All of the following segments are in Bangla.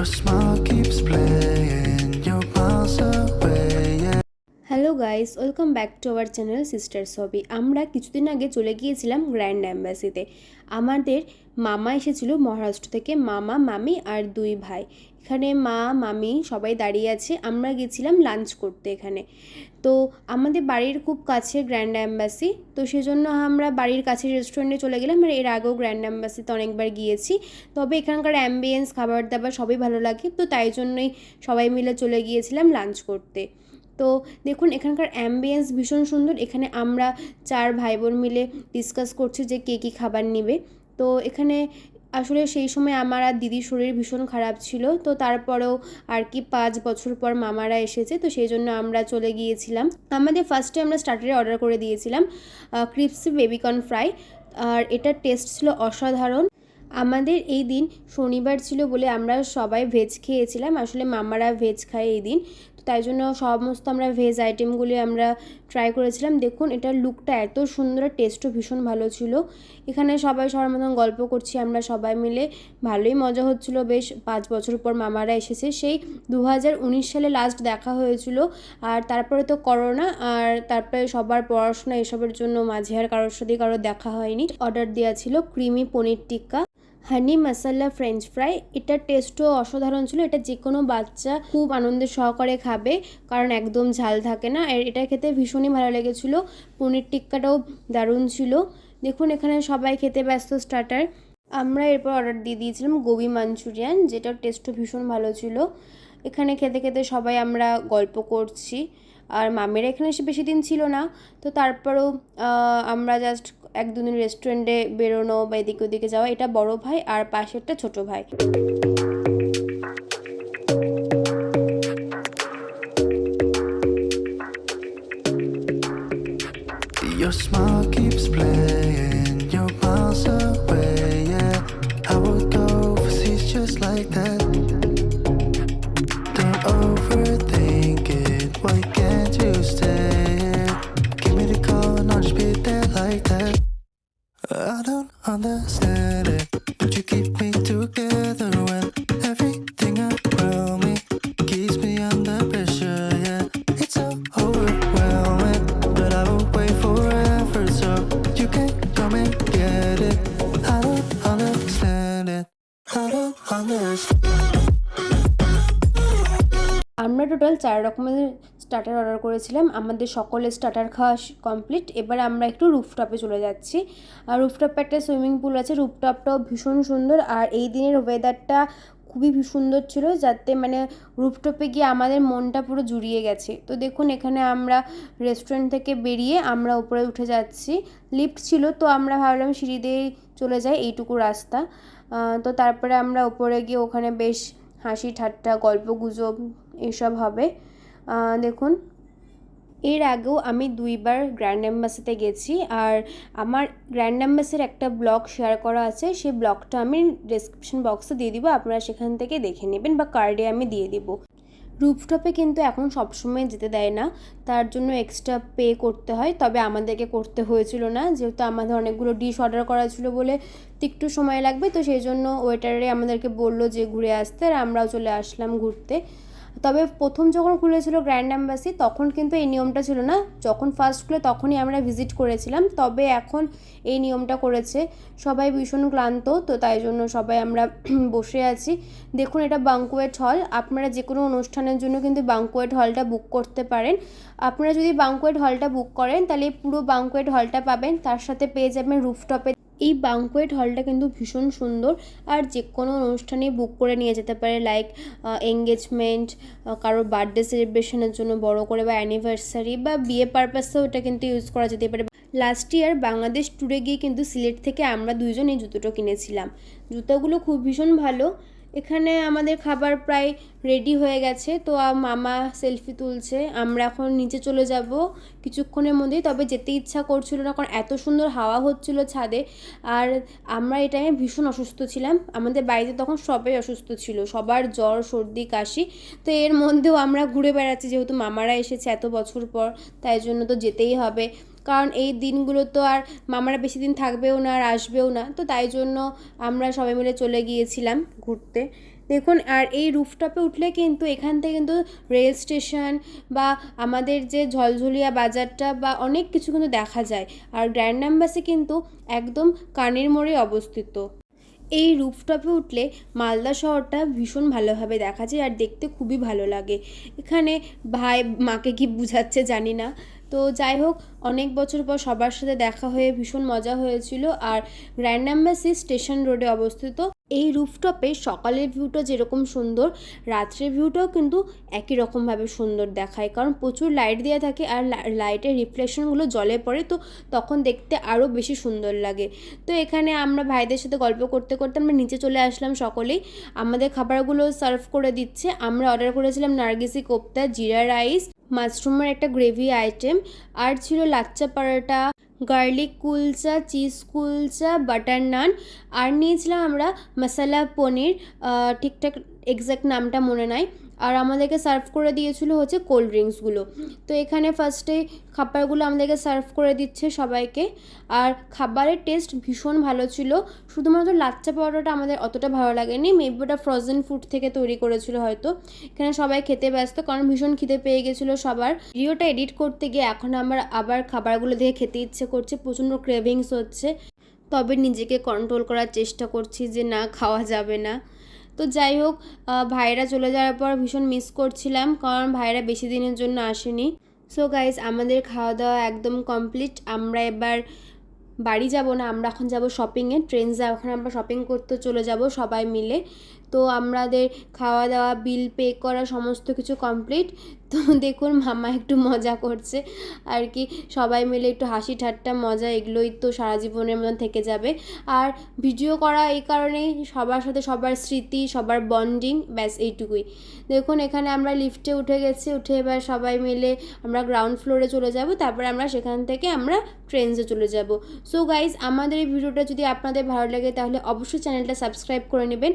Your smile keeps playing, your miles away. Yeah. Hello guys welcome back to our channel sister Chhobi আমরা কিছুদিন আগে চলে গিয়েছিলাম গ্র্যান্ড অ্যাম্বাসিতে আমাদের মামা এসেছিল মহারাষ্ট্র থেকে, মামা, মামি আর দুই ভাই। এখানে মা, মামি সবাই দাঁড়িয়ে আছে। আমরা গেছিলাম লাঞ্চ করতে এখানে। তো আমাদের বাড়ির খুব কাছে গ্র্যান্ড অ্যাম্বাসি তো সেজন্য আমরা বাড়ির কাছে রেস্টুরেন্টে চলে গেলাম আর এর আগেও গ্র্যান্ড অ্যাম্বাসিতে অনেকবার গিয়েছি। তবে এখানকার অ্যাম্বিয়েন্স খাবার দাবার সবই ভালো লাগে। তো তাই জন্যই সবাই মিলে চলে গিয়েছিলাম লাঞ্চ করতে। তো দেখুন, এখানকার অ্যাম্বিয়েন্স ভীষণ সুন্দর। এখানে আমরা চার ভাই বোন মিলে ডিসকাস করছি যে কে কী খাবার নেবে। তো এখানে আসলে সেই সময় আমার আর দিদির শরীর ভীষণ খারাপ ছিল। তো তারপরেও আর কি পাঁচ বছর পর মামারা এসেছে, তো সেই জন্য আমরা চলে গিয়েছিলাম। আমাদের ফার্স্টে আমরা স্টার্টারে অর্ডার করে দিয়েছিলাম ক্রিপসি বেবিকর্ন ফ্রাই আর এটার টেস্ট ছিল অসাধারণ। আমাদের এই দিন শনিবার ছিল বলে আমরা সবাই ভেজ খেয়েছিলাম। আসলে মামারা ভেজ খায় এই দিন। তো তাই জন্য সমস্ত আমরা ভেজ আইটেমগুলি আমরা ট্রাই করেছিলাম। দেখুন, এটার লুকটা এত সুন্দর টেস্টও ভীষণ ভালো ছিল। এখানে সবাই সবার মতন গল্প করছি, আমরা সবাই মিলে। ভালোই মজা হচ্ছিল, বেশ পাঁচ বছর পর মামারা এসেছে। সেই দু হাজার উনিশ সালে লাস্ট দেখা হয়েছিল। আর তারপরে তো করোনা আর তারপরে সবার পড়াশোনা এসবের জন্য মাঝে আর কারোর সাথে কারোর দেখা হয়নি। অর্ডার দেওয়া ছিল creamy paneer tikka. Honey masala French fry এটার টেস্টও অসাধারণ ছিল। এটা যে কোনো বাচ্চা খুব আনন্দের সহকারে খাবে, কারণ একদম ঝাল থাকে না। আর এটা খেতে ভীষণই ভালো লেগেছিলো। পনির টিক্কাটাও দারুণ ছিল। দেখুন, এখানে সবাই খেতে ব্যস্ত স্টার্টার আমরা এরপর অর্ডার দিয়ে দিয়েছিলাম গোবি মাঞ্চুরিয়ান যেটার টেস্টও ভীষণ ভালো ছিল। এখানে খেতে খেতে সবাই আমরা গল্প করছি। আর মামেরা এখানে এসে বেশি দিন ছিল না। তো তারপরেও আমরা জাস্ট এক দুদিন রেস্টুরেন্টে বেরোনো বা এদিকে ওদিকে যাওয়া এটা বড় ভাই আর পাশেরটা ছোট ভাই Your smile keeps playing, your miles away. Yeah, I would go overseas just like that. আমরা টোটাল চার রকমের স্টার্টার অর্ডার করেছিলাম। আমাদের সকলের স্টার্টার খাওয়া কমপ্লিট এবার আমরা একটু রুফটপে চলে যাচ্ছি। আর রুফটপে একটা সুইমিং পুল আছে। রুফটপটাও ভীষণ সুন্দর। আর এই দিনের ওয়েদারটা খুবই সুন্দর ছিল। যাতে মানে রুফটপে গিয়ে আমাদের মনটা পুরো জুড়িয়ে গেছে। তো দেখুন, এখানে আমরা রেস্টুরেন্ট থেকে বেরিয়ে আমরা উপরে উঠে যাচ্ছি। লিফট ছিল, তো আমরা ভাবলাম সিঁড়ি দিয়ে চলে যাই। এইটুকু রাস্তা। তো তারপরে আমরা উপরে গিয়ে ওখানে বেশ হাসি ঠাট্টা, গল্প গুজব এসব হবে। দেখুন, এর আগেও আমি দুইবার গ্র্যান্ড অ্যাম্বাসিতে গেছি আর আমার গ্র্যান্ড অ্যাম্বাসির একটা ব্লগ শেয়ার করা আছে, সেই ব্লগটা আমি ডেসক্রিপশন বক্সে দিয়ে দিব, আপনারা সেখান থেকে দেখে নেবেন বা কার্ডে আমি দিয়ে দিব। রুফটপে কিন্তু এখন সবসময় যেতে দেয় না। তার জন্য এক্সট্রা পে করতে হয়। তবে আমাদেরকে করতে হয়েছিল না। যেহেতু আমাদের অনেকগুলো ডিশ অর্ডার করা ছিল বলে একটু সময় লাগবে। তো সেই জন্য ওয়েটারে আমাদেরকে বলল যে, ঘুরে আসতে। আর আমরাও চলে আসলাম ঘুরতে। তবে প্রথম যখন খুলেছিল গ্র্যান্ড অ্যাম্বাসি তখন কিন্তু এই নিয়মটা ছিল না। যখন ফার্স্ট খুলে তখনই আমরা ভিজিট করেছিলাম। তবে এখন এই নিয়মটা করেছে। সবাই ভীষণ ক্লান্ত, তো তাই জন্য সবাই আমরা বসে আছি। দেখুন, এটা বাঙ্কুয়েট হল আপনারা যে কোনো অনুষ্ঠানের জন্য কিন্তু বাঙ্কুয়েট হলটা বুক করতে পারেন। আপনারা যদি বাঙ্কুয়েট হলটা বুক করেন, তাহলে পুরো বাঙ্কুয়েট হলটা পাবেন। তার সাথে পেয়ে যাবেন রুফটপে এই বাঙ্কুয়েট হলটা কিন্তু ভীষণ সুন্দর। আর যে কোনো অনুষ্ঠানে বুক করে নিয়ে যেতে পারে লাইক এঙ্গেজমেন্ট কারোর বার্থডে সেলিব্রেশনের জন্য বড় করে বা অ্যানিভার্সারি বা বিয়ে পারপাসেও এটা কিন্তু ইউজ করা যেতে পারে। লাস্ট ইয়ার বাংলাদেশ ট্যুরে গিয়ে কিন্তু সিলেট থেকে আমরা দুইজন এই জুতোটা কিনেছিলাম। জুতোগুলো খুব ভীষণ ভালো। এখানে আমাদের খাবার প্রায় রেডি হয়ে গেছে। তো মামা সেলফি তুলছে। আমরা এখন নিচে চলে যাব কিছুক্ষণের মধ্যেই। তবে যেতে ইচ্ছা করছিল না, কারণ এত সুন্দর হাওয়া হচ্ছিল ছাদে। আর আমরা এই টাইমে ভীষণ অসুস্থ ছিলাম। আমাদের বাড়িতে তখন সবাই অসুস্থ ছিল। সবার জ্বর, সর্দি, কাশি। তো এর মধ্যেও আমরা ঘুরে বেড়াচ্ছি, যেহেতু মামারা এসেছে এত বছর পর। তাই জন্য তো যেতেই হবে। কারণ এই দিনগুলো তো আর মামারা বেশি দিন থাকবেও না আর আসবেও না। তো তাই জন্য আমরা সবাই মিলে চলে গিয়েছিলাম ঘুরতে। দেখুন, আর এই রুফটপে উঠলে কিন্তু এখান থেকে কিন্তু রেল স্টেশন বা আমাদের যে ঝলঝলিয়া বাজারটা বা অনেক কিছু কিন্তু দেখা যায়। আর গ্র্যান্ড নাম্বাসে কিন্তু একদম কানের মোড়ে অবস্থিত। এই রুফটপে উঠলে মালদা শহরটা ভীষণ ভালোভাবে দেখা যায় আর দেখতে খুবই ভালো লাগে। এখানে ভাই মাকে কি বুঝাচ্ছে জানি না। তো যাই হোক, অনেক বছর পর সবার সাথে দেখা হয়ে ভীষণ মজা হয়েছিল। আর গ্র্যান্ড অ্যাম্বাসি স্টেশন রোডে অবস্থিত এই রুফটপে সকালের ভিউটা যেরকম সুন্দর, রাত্রের ভিউটাও কিন্তু একই রকমভাবে সুন্দর দেখায়। কারণ প্রচুর লাইট দেওয়া থাকে আর লাইটের রিফ্লেকশনগুলো জলে পড়ে, তো তখন দেখতে আরও বেশি সুন্দর লাগে। তো এখানে আমরা ভাইদের সাথে গল্প করতে করতে আমরা নিচে চলে আসলাম সকলেই। আমাদের খাবারগুলো সার্ভ করে দিচ্ছে। আমরা অর্ডার করেছিলাম নার্গিসি কোপ্তা, জিরা রাইস মাশরুমের একটা গ্রেভি আইটেম আর ছিল lachha paratha. Garlic kulcha, cheese kulcha, butter naan আর নিয়েছিলাম আমরা মশালা পনির ঠিকঠাক এক্স্যাক্ট নামটা মনে নাই। আর আমাদেরকে সার্ভ করে দিয়েছিল হচ্ছে কোল্ড ড্রিঙ্কসগুলো। তো এখানে ফার্স্টে খাবারগুলো আমাদেরকে সার্ভ করে দিচ্ছে সবাইকে। আর খাবারের টেস্ট ভীষণ ভালো ছিল। শুধুমাত্র লাচ্চা পাউডারটা আমাদের অতটা ভালো লাগেনি মেবি ওটা ফ্রোজেন ফুড থেকে তৈরি করেছিল হয়তো। এখানে সবাই খেতে ব্যস্ত, কারণ ভীষণ খিদে পেয়ে গেছিল সবার। ভিডিওটা এডিট করতে গিয়ে এখন আমার আবার খাবারগুলো দেখে খেতে ইচ্ছে করছে, প্রচণ্ড ক্রেভিংস হচ্ছে। তবে নিজেকে কন্ট্রোল করার চেষ্টা করছি যে না, খাওয়া যাবে না। তো যাই হোক ভাইরা চলে যাওয়ার পর ভীষণ মিস করছিলাম, কারণ ভাইরা বেশি দিনের জন্য আসেনি। সো গাইজ আমাদের খাওয়া দাওয়া একদম কমপ্লিট আমরা এবার বাড়ি যাব না, আমরা এখন যাব শপিংয়ে ট্রেন যা, ওখানে আমরা শপিং করতে চলে যাব সবাই মিলে। তো আমাদের খাওয়া দাওয়া বিল পে করা, সমস্ত কিছু কমপ্লিট তো দেখুন মামা একটু মজা করছে। আর কি, সবাই মিলে একটু হাসি ঠাট্টা, মজা, এগুলোই তো সারা জীবনের মতন থেকে যাবে। আর ভিডিও করা এই কারণেই সবার সাথে সবার স্মৃতি, সবার বন্ডিং ব্যাস এইটুকুই। দেখুন এখানে আমরা লিফটে উঠে গেছি, উঠে এবার সবাই মিলে আমরা গ্রাউন্ড ফ্লোরে চলে যাব, তারপরে আমরা সেখান থেকে আমরা ট্রেনসে চলে যাব। সো গাইজ আমাদের এই ভিডিওটা যদি আপনাদের ভালো লাগে, তাহলে অবশ্যই চ্যানেলটা সাবস্ক্রাইব করে নেবেন।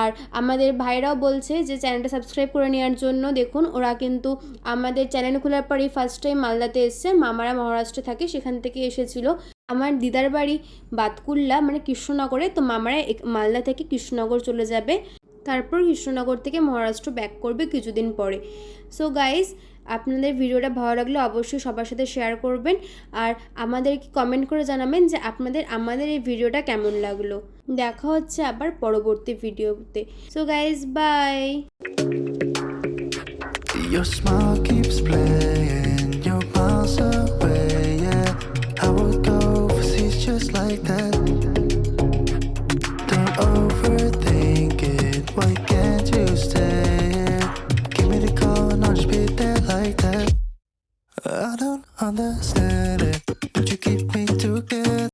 আর আমাদের ভাইরাও বলছে যে চ্যানেলটা সাবস্ক্রাইব করে নেওয়ার জন্য দেখুন, ওরা কিন্তু আমাদের চ্যানেল খোলার পরই ফার্স্ট টাইম মালদাতে এসছে, মামারা মহারাষ্ট্রে থাকে, সেখান থেকে এসেছিল। আমার দিদার বাড়ি বাতকুল্লা মানে কৃষ্ণনগরে, তো মামারা মালদা থেকে কৃষ্ণনগর চলে যাবে। তারপর কৃষ্ণনগর থেকে মহারাষ্ট্র ব্যাক করবে কিছুদিন পরে। সো গাইজ আপনাদের ভিডিওটা ভালো লাগলে অবশ্যই সবার সাথে শেয়ার করবেন আর আমাদেরকে কমেন্ট করে জানাবেন যে আপনাদের আমাদের এই ভিডিওটা কেমন লাগল দেখা হচ্ছে আবার পরবর্তী ভিডিওতে so guys bye Your smile keeps playing, you're miles away, yeah. I would go overseas just like that.